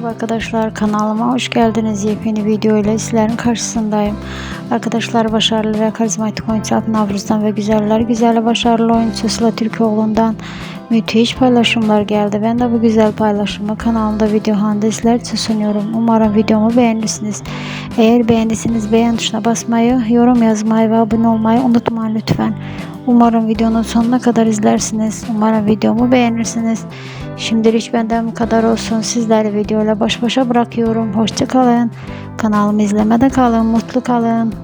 Merhaba arkadaşlar kanalıma hoş geldiniz. Yepyeni video ile sizlerin karşısındayım. Arkadaşlar başarılı ve karizmatik oyuncu Akın Navruz'dan ve güzeller güzel başarılı oyuncu Sıla Türkoğlu'ndan müthiş paylaşımlar geldi. Ben de bu güzel paylaşımı kanalımda video halinde için sunuyorum. Umarım videomu beğenirsiniz. Eğer beğendiyseniz beğen tuşuna basmayı, yorum yazmayı ve abone olmayı unutmayın lütfen. Umarım videonun sonuna kadar izlersiniz. Umarım videomu beğenirsiniz. Şimdilik benden bu kadar olsun. Sizleri videoyla baş başa bırakıyorum. Hoşça kalın. Kanalımı izlemede kalın. Mutlu kalın.